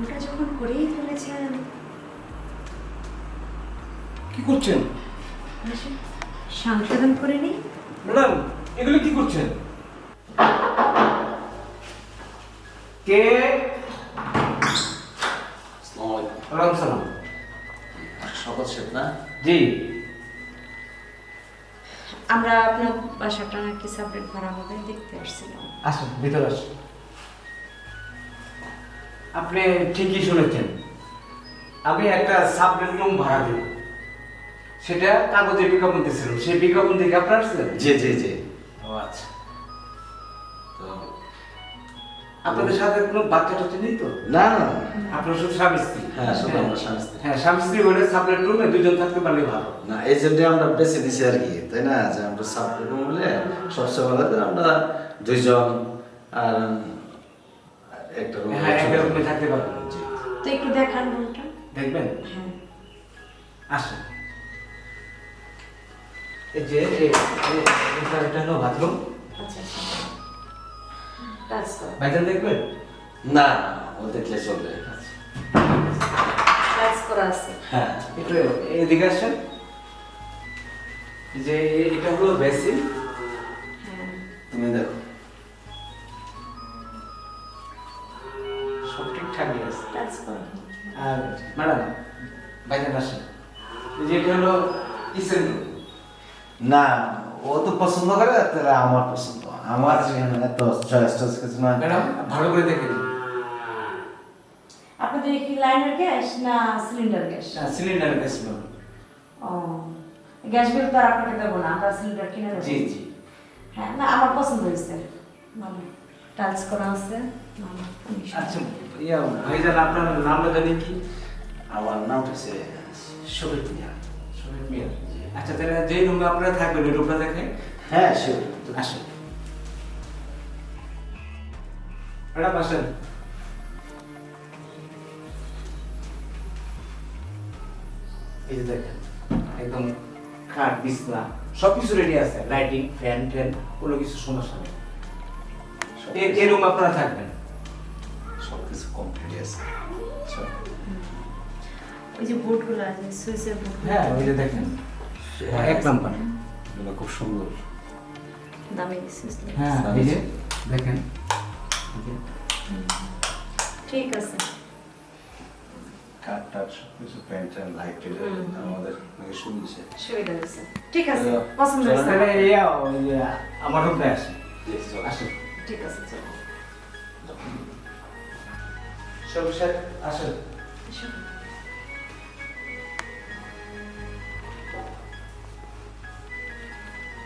ওটা যখন করেই ফেলেছেন? কি করছেন? সংশোধন করে নিই। ম্যাডাম এগুলো কি করছেন? কে? আসসালামু আলাইকুম। ওয়ালাইকুম সালাম। শপথ শেখ না? জি। আমরা আপনার বাসাটা নাকি সাবলেট করা হবে দেখতে আসছিলাম। আসুন ভিতরে আসুন। আপনি ঠিকই শুনেছেন। আমি একটা সাব বেডরুম ভাড়া দেব। সেটা কাগজে বিজ্ঞাপন দিয়েছিল সেই বিজ্ঞাপন দেখে আপনার আসছেন? জি জি জি। ও আচ্ছা। তো আপনাদের সাথে কোনো বাচ্চা টাচ্চা নেই তো? না না। আপনার শুধু স্বামী স্ত্রী? হ্যাঁ শুধু আমরা স্বামী স্ত্রী। হ্যাঁ স্বামী স্ত্রী হলে সাবলেট রুমে দুজন থাকতে পারলে ভালো। না এই জন্য আমরা বেছে দিছি আর কি তাই না? যে আমরা সাব রুম হলে সবচেয়ে ভালো আমরা দুইজন আর একটা রুম হ্যাঁ একটা রুমে থাকতে পারবেন তো একটু দেখান রুমটা। দেখবেন? হ্যাঁ। আসুন। এই যে এটা হলো বাথরুম আচ্ছা আচ্ছা। দেখবেন? না ও দেখলে চলবে টাচ করা আছে। হ্যাঁ একটু এদিকে আসেন। যে এটা হলো বেসিন হ্যাঁ। তুমি দেখো। আর ম্যাডাম ভাইজান আসেন। এই যে এটা হলো কিচেন না ও তো পছন্দ করে তাহলে আমার পছন্দ। আমার এত চয়েস টয়েস কিছু না। ম্যাডাম ভালো করে দেখে দিন আপনাদের কি লাইনার গ্যাস না সিলিন্ডার গ্যাস না সিলিন্ডার গ্যাস ম্যাম ও গ্যাস বিল তো আর আপনাকে দেবো না আমরা সিলিন্ডার কিনে দেবো। জি জি। হ্যাঁ না আমার পছন্দ হয়েছে। ভালো টাচ করা আছে। আচ্ছা ইয়া ভাইজান আপনার নামটা জানি কি? আমার নামটা শরীফ মিয়া। মিয়া। আচ্ছা তাহলে যে রুমে আপনারা থাকবেন ওই রুমটা দেখেন? হ্যাঁ শিওর আসেন। ম্যাডাম আসেন। এই যে দেখেন একদম খাট বিছনা সব কিছু রেডি আছে। লাইটিং ফ্যান ট্যান কোনো কিছু সমস্যা নেই। এ- এই রুম আপনারা থাকবেন। সব কিছু কমপ্লিট আছে ওই যে বোর্ডগুলো আছে সুইচের বোর্ড হ্যাঁ ওই যে দেখেন। এক নাম্বার। এগুলো খুব সুন্দর। দামি সুইচ হ্যাঁ এই যে দেখেন। ঠিক আছে। টাট প্যান্ট লাইট আমাদের সুবিধা সুবিধা ঠিক আছে। পছন্দ হয়েছে ইয়া আমার আসেন আসেন। ঠিক আছে চলো। সব স্যার আসেন।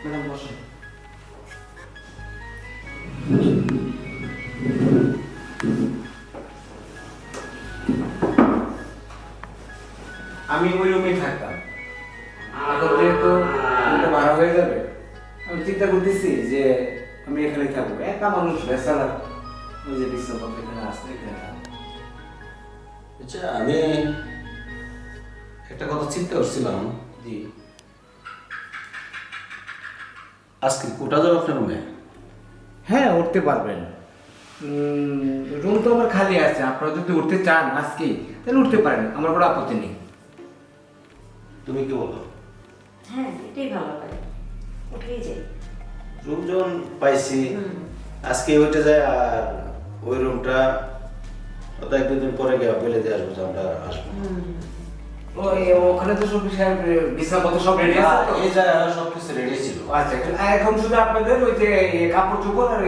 ম্যাডাম বসুন। আমি ওই থাকব একা মানুষ বেসারা ওই যে বিশ্বপত্র এখানে থাকব আচ্ছা আমি একটা কথা চিন্তা করছিলাম জি আজকে কোটা যাবে আপনার রুমে হ্যাঁ উঠতে পারবেন রুম তো আমার খালি আছে আপনারা যদি উঠতে চান আজকে তাহলে উঠতে পারেন আমার কোনো আপত্তি নেই তুমি কি বলো হ্যাঁ এটাই ভালো লাগে উঠেই যাই রুম যখন পাইছি। আজকে ওইটা যায় আর ওই রুমটা হয়তো এক দুদিন পরে গিয়ে বলে দিয়ে আসব আমরা আসব ওই ওখানে তো সব বিষয় বিছানাপত্র সব রেডি আছে এই জায়গায় সব কিছু রেডি ছিল। আচ্ছা এখন শুধু আপনাদের ওই যে কাপড় চোপড় আর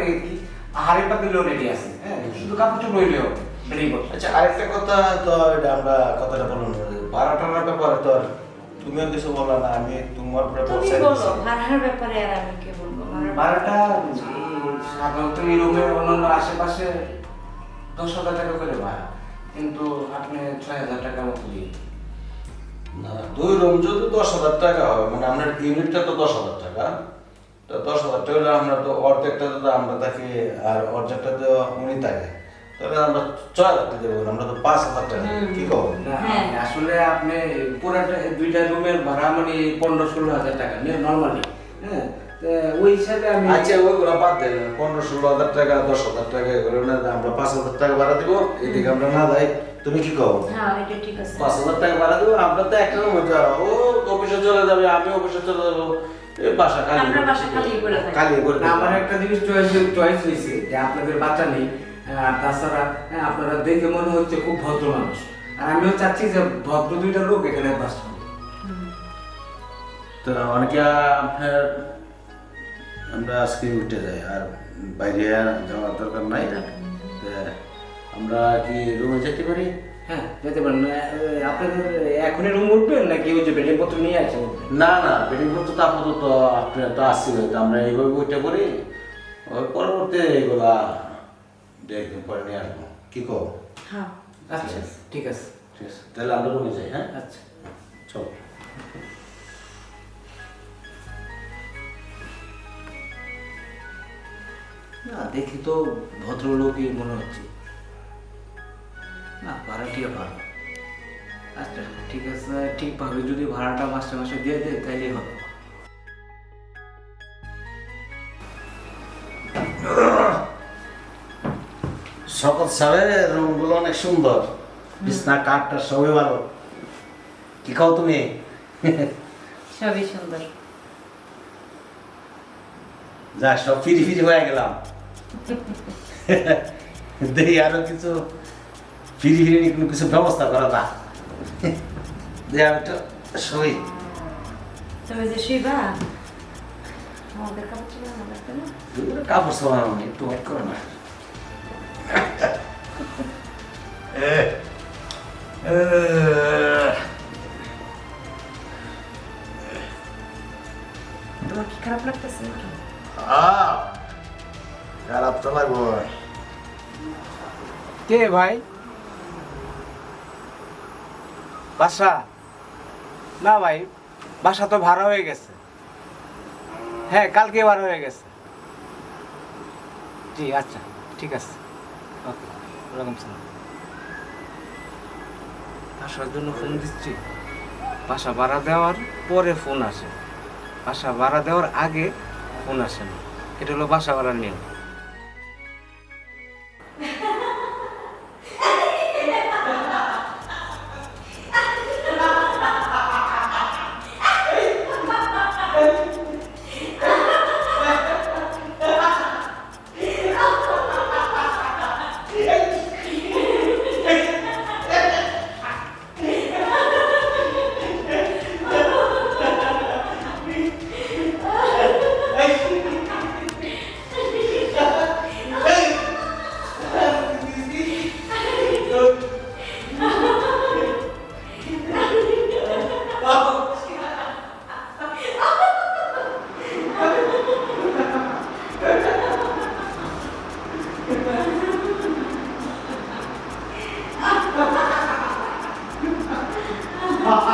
হাড়ি পাতিলও রেডি আছে হ্যাঁ? শুধু কাপড় চোপড় হইলেও আচ্ছা আরেকটা কথা তো এটা আমরা কথাটা বলুন ভাড়া টাড়ার ব্যাপারে তো আর তুমিও কিছু বললা না আমি তোমার বলো। ভাড়ার ব্যাপারে আর আমি কি বলব? ভাড়াটা সাধারণত এই রুমের অন্যান্য আশেপাশে দশ হাজার টাকা করে ভাড়া কিন্তু আপনি ছয় হাজার টাকার মতো দিয়ে না দুই রুম যদি দশ হাজার টাকা হবে মানে আপনার ইউনিটটা তো দশ হাজার টাকা। তো দশ হাজার টাকা হলে আমরা তো অর্ধেকটা তো আমরা থাকি আর অর্ধেকটা তো উনি থাকে তাহলে আমরা ছয় হাজার টাকা দেবো আমরা তো পাঁচ হাজার টাকা কি কব হ্যাঁ। আসলে আপনি পুরাটা দুইটা রুমের ভাড়া মানে পনেরো ষোলো হাজার টাকা নর্মালি হ্যাঁ? ওই হিসাবে আমি আচ্ছা ওইগুলো বাদ দেন। পনেরো ষোলো হাজার টাকা দশ হাজার টাকা এগুলো না আমরা পাঁচ হাজার টাকা ভাড়া দিব এদিকে আমরা না যাই। তুমি কি কও? হ্যাঁ এটা ঠিক আছে। পাঁচ হাজার টাকা ভাড়া দেবো আমরা তো একটা রুমে ও অফিসে চলে যাবে আমি অফিসে চলে যাব বাসা খালি খালি করে থাকি। খালি করে না, আমার একটা জিনিস চয়েস চয়েস হয়েছে যে আপনাদের বাচ্চা নেই আর তাছাড়া হ্যাঁ, আপনারা দেখে মনে হচ্ছে খুব ভদ্র মানুষ। আর আমিও চাচ্ছি যে ভদ্র দুইটা লোক এখানে বাস তো অনেকে আপনার আমরা আজকে উঠে যাই আর বাইরে যাওয়ার দরকার নাই। আমরা কি রুমে যেতে পারি? হ্যাঁ যেতে পারেন। এ, আপনাদের এখনই রুম উঠবেন নাকি ওই যে বেডিং পত্র নিয়ে না না বেডিং করতে তো আপাতত আপনার তো আসছি আমরা এইভাবে উঠে পড়ি। ওই পরবর্তী এগুলা দু একদিন পরে নিয়ে আসব। কি কো হ্যাঁ আচ্ছা ঠিক আছে। ঠিক আছে। তাহলে আমরা রুমে যাই হ্যাঁ? আচ্ছা। চলো। না দেখি তো ভদ্রলোকই মনে হচ্ছে। না ভাড়াটিও ভালো আচ্ছা ঠিক আছে ঠিকভাবে যদি ভাড়াটা মাসে মাসে দিয়ে দেয় তাইলেই হবে। সকল সাহেবের রুমগুলো অনেক সুন্দর। বিছনা কাঠটা সবই ভালো। কি খাও তুমি? সবই সুন্দর। যা সব ফিরি ফিরি হয়ে গেলাম। দেখি আরও কিছু ফিরি ফিরি কোনো কিছু ব্যবস্থা করা না। দেখি আমি তো সই তুমি যে শুইবা আমাদের কাপড় চোপড় কাপড় সরানো একটু ওয়েট করো না। তোমার কি খারাপ লাগতেছে নাকি? আহ, খারাপ কে ভাই? বাসা? না ভাই, বাসা তো ভাড়া হয়ে গেছে। হ্যাঁ কালকে ভাড়া হয়ে গেছে। জি আচ্ছা ঠিক আছে। ওকে, ওরকম সালাম জন্য ফোন দিচ্ছি। বাসা ভাড়া দেওয়ার পরে ফোন আসে। বাসা ভাড়া দেওয়ার আগে ফোন আসে না। এটা হলো বাসা ভাড়ার নিয়ম। Ha ha!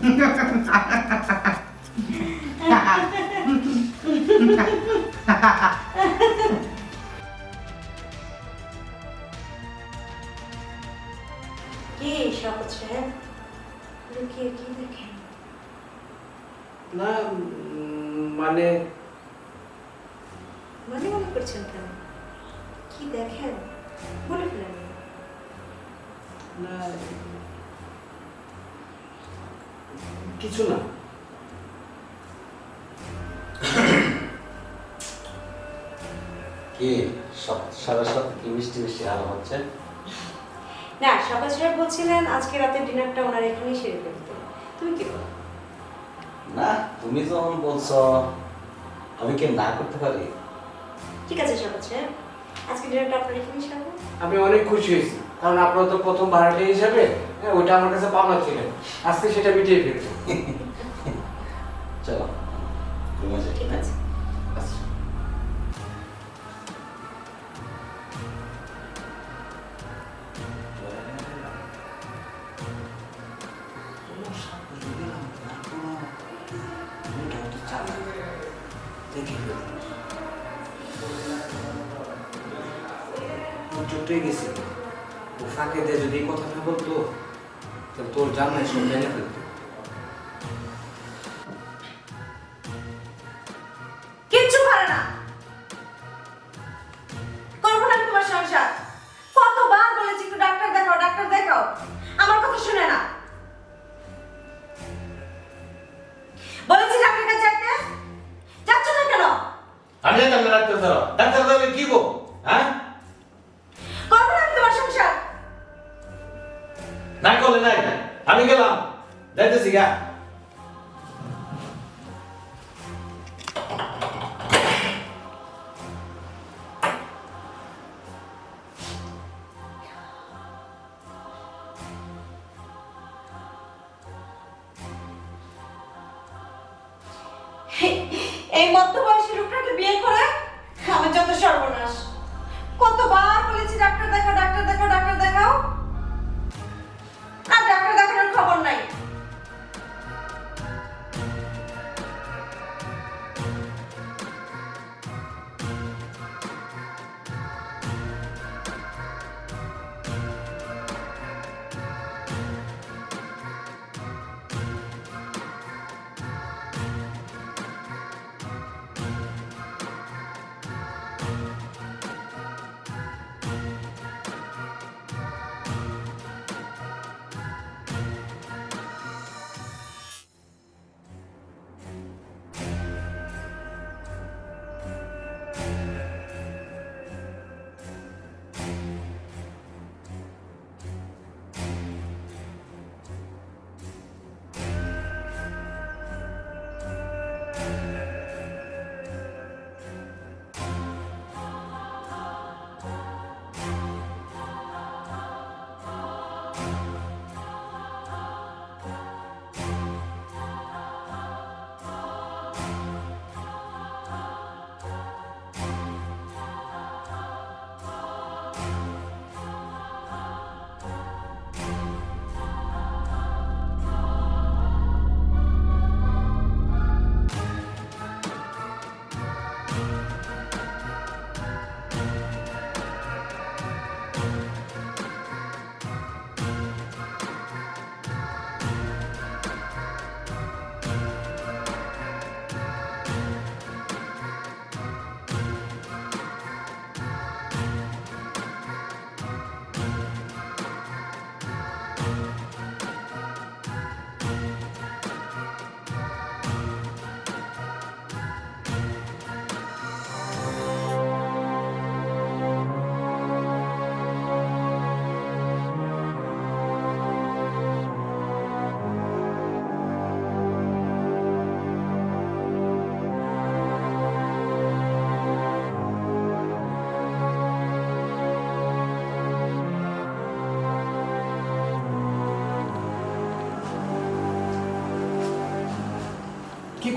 কি শপথ সাহেব কি সব সারা সাথে কি মিষ্টি মিষ্টি হচ্ছে? না সকাল সাহেব বলছিলেন আজকে রাতের ডিনারটা ওনার এখানেই সেরে ফেলতে। তুমি কি বলো? না তুমি যখন বলছো আমি কি না করতে পারি? ঠিক আছে সকাল সাহেব। আজকে ডিনারটা আপনার এখানেই সারবো আমি অনেক খুশি হয়েছি। কারণ আপনার তো প্রথম ভাড়াটি হিসাবে হ্যাঁ, ওইটা আমার কাছে পাওনা ছিলেন আজকে সেটা মিটিয়ে ফেলছে চুপটে গেছিল ও ফাঁকে দিয়ে যদি কথাটা বলতো তাহলে তোর জামাই সব জেনে ফেলতো। investigar.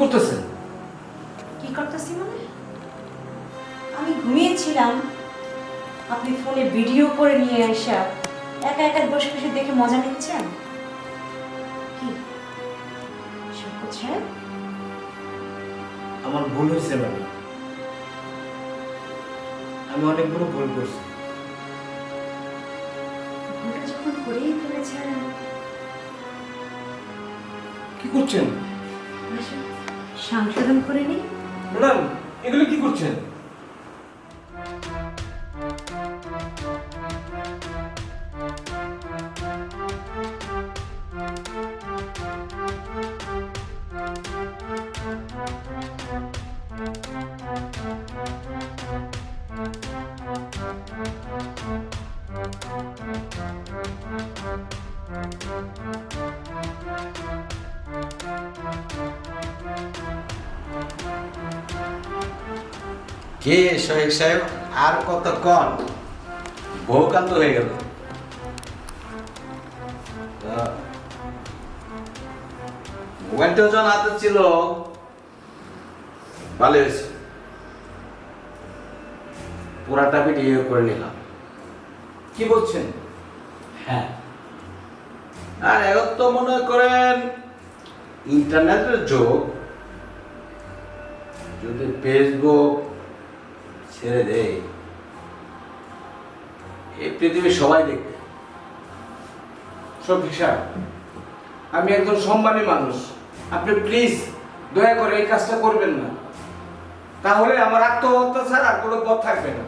করতেছেন? কি করতেছি মানে? আমি ঘুমিয়েছিলাম। আপনি ফোনে ভিডিও করে নিয়ে আসা একা একা বসে বসে দেখে মজা নিচ্ছেন? কি? শঙ্কর সাহেব আমার ভুল হয়েছে ম্যাডাম। আমি অনেক বড় ভুল করছি। ভুলটা যখন করেই ফেলেছেন। কি করছেন? সংশোধন করে নিই ম্যাডাম এগুলো কি করছেন? কে শহীদ সাহেব? আর কতক্ষণ? বহুকান্ত হয়ে গেল। তা, মোবাইলটাও যখন হাতে ছিল। ভালো হয়েছে। পুরাটা ভিডিও করে নিলাম। কি বলছেন? হ্যাঁ। আর এখন তো মনে করেন ইন্টারনেটের যুগ। যদি ফেসবুক ছেড়ে দেয় এই পৃথিবী সবাই দেখবে। সব হিসাব। আমি একজন সম্মানী মানুষ। আপনি প্লিজ দয়া করে এই কাজটা করবেন না। তাহলে আমার আত্মহত্যা ছাড়া আর কোনো পথ থাকবে না।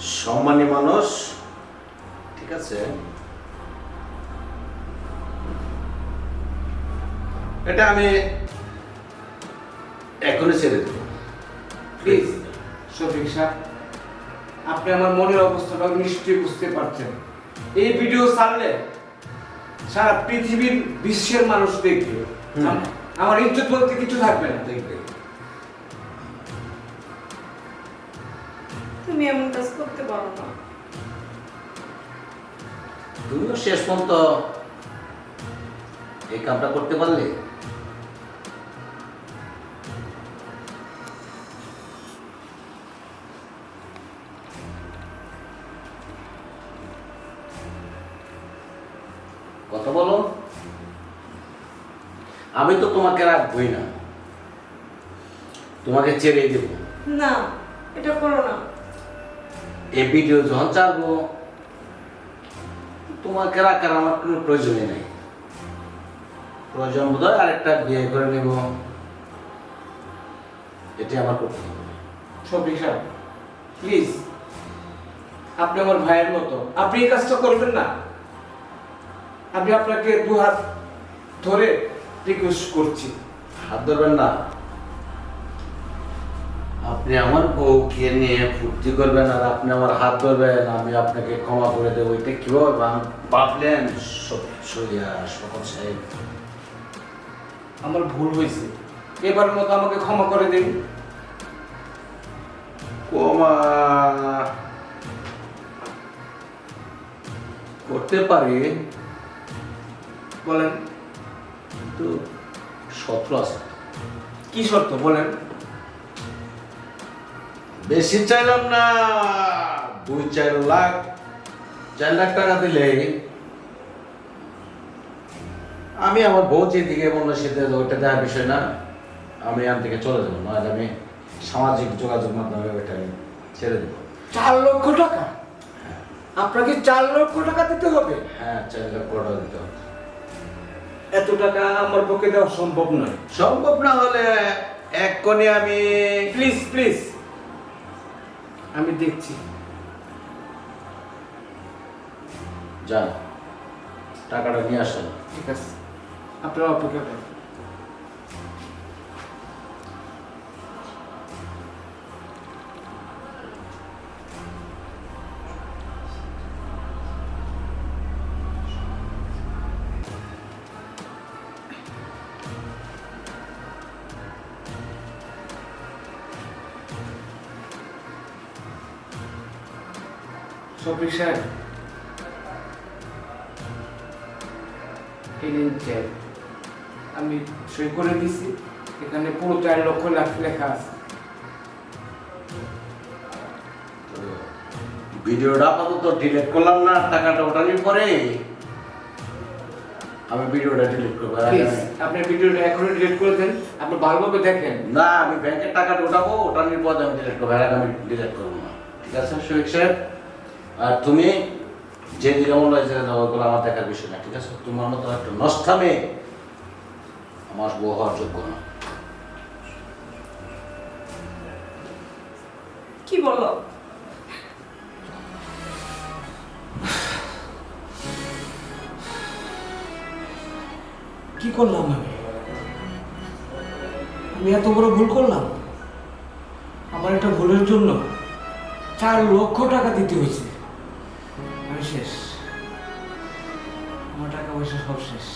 সম্মানী মানুষ ঠিক আছে? এটা আমি এখনই ছেড়ে দেবো। প্লিজ শফিক সাহেব আপনি আমার মনের অবস্থাটা নিশ্চয়ই বুঝতে পারছেন। এই ভিডিও ছাড়লে সারা পৃথিবীর বিশ্বের মানুষ দেখবে। আমার ইজ্জত বলতে কিছু থাকবে না। দেখবে। তুমি এমন কাজ করতে পারো না। তুমিও শেষ পর্যন্ত এই কামটা করতে পারলে? আমি তো তোমাকে রাখবই না। তোমাকে ছেড়ে দেব। না এটা করো না। এই ভিডিও যখন চালবো তোমাকে রাখার আমার কোনো প্রয়োজনই নাই। প্রয়োজন বোধ হয় আরেকটা বিয়ে করে নেব। এটি আমার করতে হবে শফিক সাহেব প্লিজ আপনি আমার ভাইয়ের মতো আপনি এই কাজটা করবেন না। আমি আপনাকে দু হাত ধরে রিকোয়েস্ট করছি। হাত ধরবেন না। আপনি আমার বউকে নিয়ে ফুর্তি করবেন আর আপনি আমার হাত ধরবেন আমি আপনাকে ক্ষমা করে দেবো। এটা কীভাবে ভাবলেন? স- সইয়া শপথ সাহেব। আমার ভুল হয়েছে। এবার মতো আমাকে ক্ষমা করে দিন। ক্ষমা করতে পারি। বলেন। কিন্তু শত্রু আছে। কি শর্ত বলেন? বেশি চাইলাম না দুই চার লাখ। চার লাখ টাকা দিলে আমি আমার বউ যেদিকে বলল সেটা ওইটা দেওয়ার বিষয় না। আমি এখান থেকে চলে যাব নয় আমি সামাজিক যোগাযোগ মাধ্যমে ওইটা আমি ছেড়ে দেবো। চার লক্ষ টাকা? আপনাকে চার লক্ষ টাকা দিতে হবে? হ্যাঁ চার লক্ষ টাকা দিতে হবে। এত টাকা আমার পক্ষে দেওয়া সম্ভব নয়। সম্ভব না হলে এক কোণে আমি প্লিজ প্লিজ আমি দেখছি। যান টাকাটা নিয়ে আসেন। ঠিক আছে। আপনারা অপেক্ষা করেন। শফিক সাহেব এই নিন চেক আমি সই করে দিছি। এখানে পুরো চার লক্ষ লাখ লেখা আছে। ভিডিওটা আপাতত ডিলিট করলাম না টাকাটা ওঠানোর পরে আমি ভিডিওটা ডিলিট করব আপনি ভিডিওটা এখনই ডিলিট করে দেন। আপনি ভালোভাবে দেখেন। না আমি ব্যাংকের টাকাটা ওঠাবো ওঠানোর পর আমি ডিলিট করব আর আমি ডিলিট করব না। ঠিক আছে সাহেব? আর তুমি যে দিকে মনে হয় যে যাও ওগুলো আমার দেখার বিষয় না ঠিক আছে? তোমার মতো একটা নষ্টা মেয়ে আমার বউ হওয়ার যোগ্য না। কি বলো? কি করলাম আমি? আমি এত বড় ভুল করলাম? আমার একটা ভুলের জন্য চার লক্ষ টাকা দিতে হয়েছে। শেষ আমার টাকা পয়সা সব শেষ